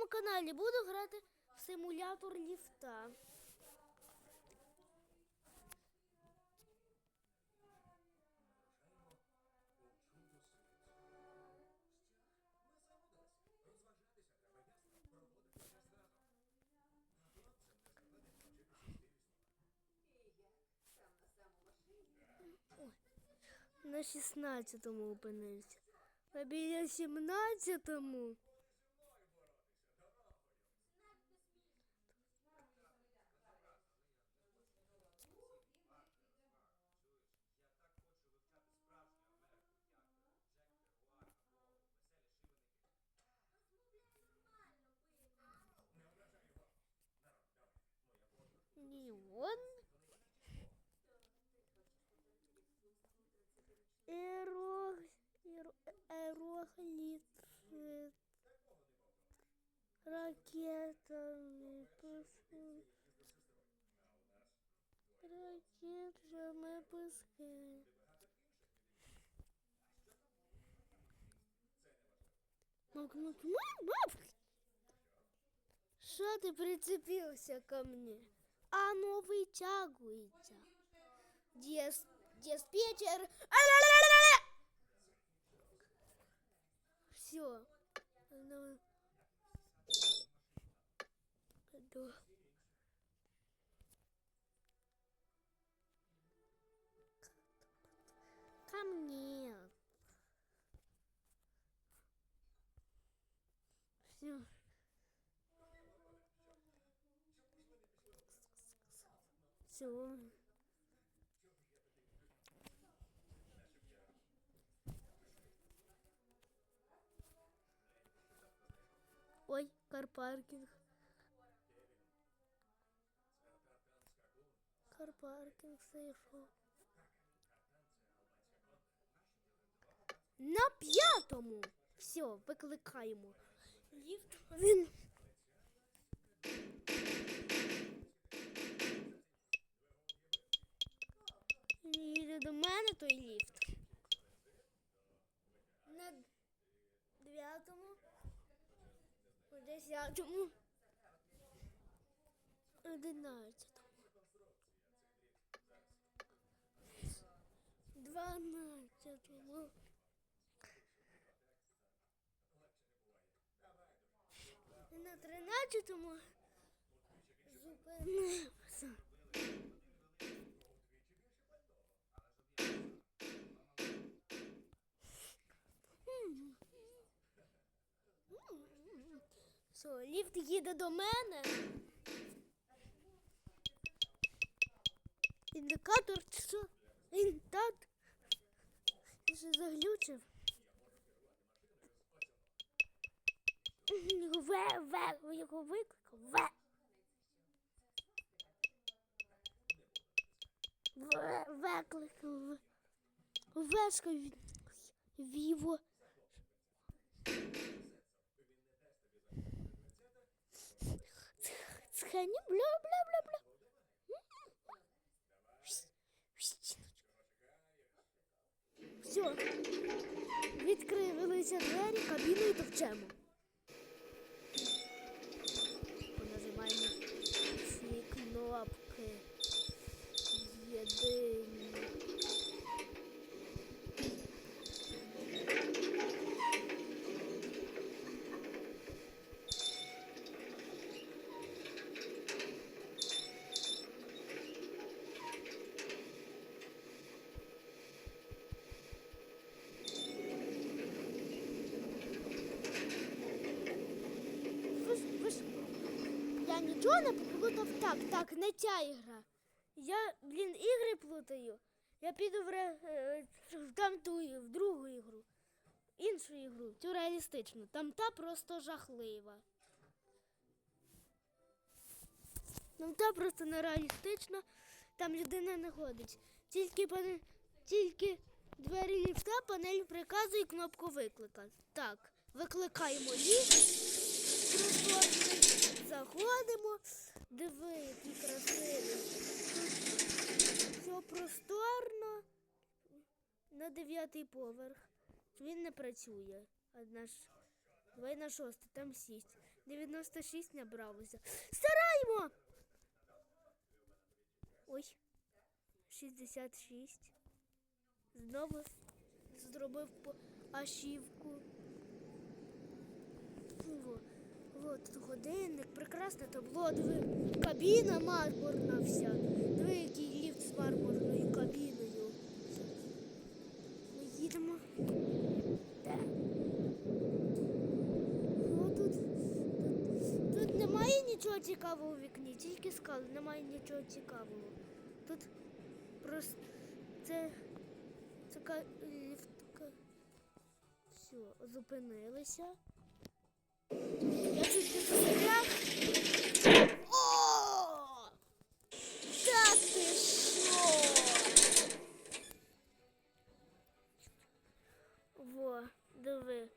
своєму каналі буду грати в симулятор ліфта. На 16-му опинився. А біля 17-му. Эрион. Эрох... Эрохлит ракетами пускаем. Ракет же мы пускаем. Что ты прицепился ко мне? А ну витягується. Діс... Диспетчер. Все. Ну. Пойду. Ко мне. Все. Все. Ой, карпаркінг. Карпаркінг зайшов. На п'ятому. Все, викликаємо. Ліфт. Він. До мене той ліфт. На дев'ятому. У десятому. Одинадцятому. Дванадцятому. На тринадцятому зупинився. Все, ліфт їде до мене. Індикатор чи що? Він так вже заглючив. Його ве, ве, його викликав. Ве. Ве, викликав. Вешка від, віво. Бля, бля. Все. Відкрилися двері, кабіну і товчемо. Я нічого не плутав. Так, так, не ця ігра. Я, блін, ігри плутаю. Я піду в, ре... е, в там ту, в другу ігру. Іншу ігру, цю реалістичну. Там та просто жахлива. Там та просто нереалістична, там людина не ходить. Тільки, пане... Тільки двері ліфта, панель приказу і кнопку виклика. Так, викликаємо. Просторний. Заходимо. Диви, які красиві. Все просторно. На дев'ятий поверх. Він не працює. Одна ж. Давай на шостий, там сість. 96 набралося. Стараємо! Ой. 66. Знову зробив ашівку. Во, во, тут годинник, прекрасне табло, диви, кабіна мармурна вся. Диви, який ліфт з мармурною кабіною. Ми їдемо. Де? О, тут, тут, тут немає нічого цікавого у вікні, тільки скали, немає нічого цікавого. Тут просто це така ліфтка. Все, зупинилися. Я чуть не застряг. О! Та ти що? Во, диви.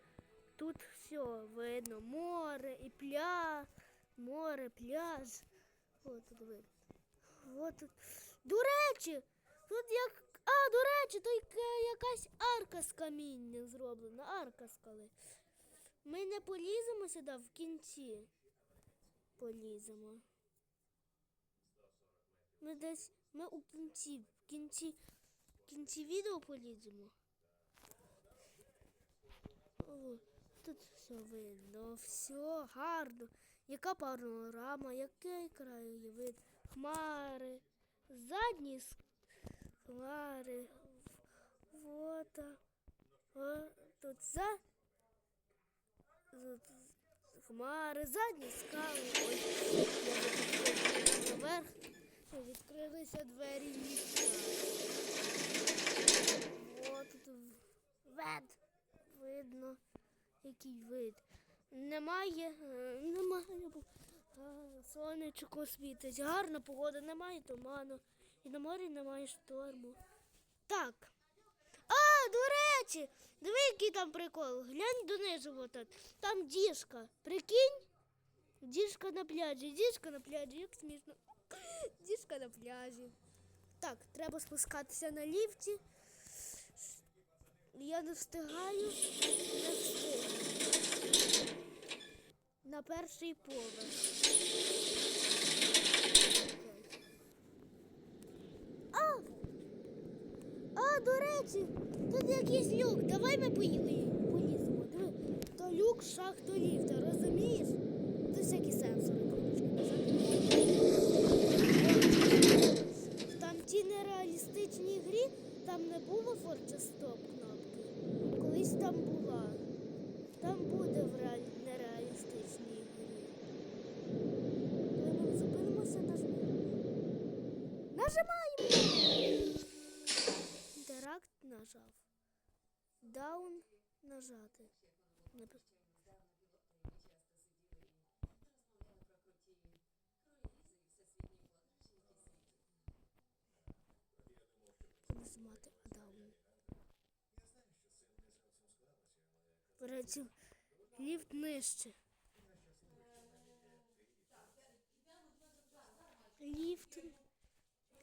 Тут все видно. Море і пляж. Море, пляж. От диви. От тут. До речі, тут як. А, до речі, то якась арка з каміння зроблена. Арка скали. Ми не поліземо сюди в кінці. Поліземо. Ми десь. Ми у кінці. В кінці. В кінці відео поліземо. О, тут все видно, все гарно. Яка панорама, який краєвид, хмари, задні хмари. Вот. О, тут за хмари, задні скали. Наверх. Відкрилися двері ліфта. От тут вед. Видно, який вид. Немає, е, немає. бу- Сонечко світить. Гарна погода, немає туману. І на морі немає шторму. Так. А, до речі, диви, який там прикол. Глянь донизу отак. Там діжка. Прикинь? Діжка на пляжі, діжка на пляжі, як смішно. Діжка на пляжі. Так, треба спускатися на ліфті. Я не встигаю, не встигну. На перший поверх. А! А, тут якийсь люк. Давай ми поїли, поліземо. Диви, то люк, шахто ліфта, розумієш? Тут всякі сенсори там ті нереалістичній грі там не було форча стоп кнопки. Колись там була. Там буде в реаль- нереалістичній грі. Ми зупинимося, нажмемо. Нажимаємо! Даун нажати. Нажимати даун. Речі, ліфт нижче. Ліфт,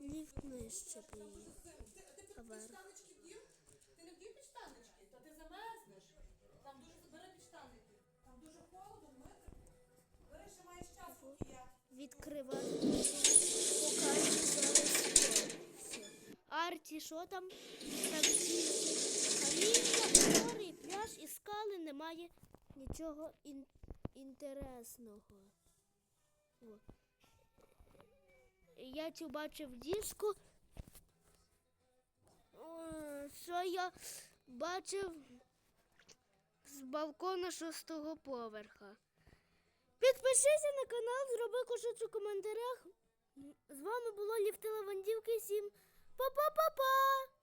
ліфт нижче. Підштаннички? Ти не вдів замерзнеш. Там бери. Там дуже холодно, Дмитро. Бери, ще маєш час, поки я. Відкривати. Арті, що там? Так, тільки пляж і скали немає нічого ін- інтересного. О. Я цю бачив диску. Що я бачив з балкона шостого поверха. Підпишися на канал, зроби кошик у коментарях. З вами було Ліфти Лавандівки 7. Па-па-па-па!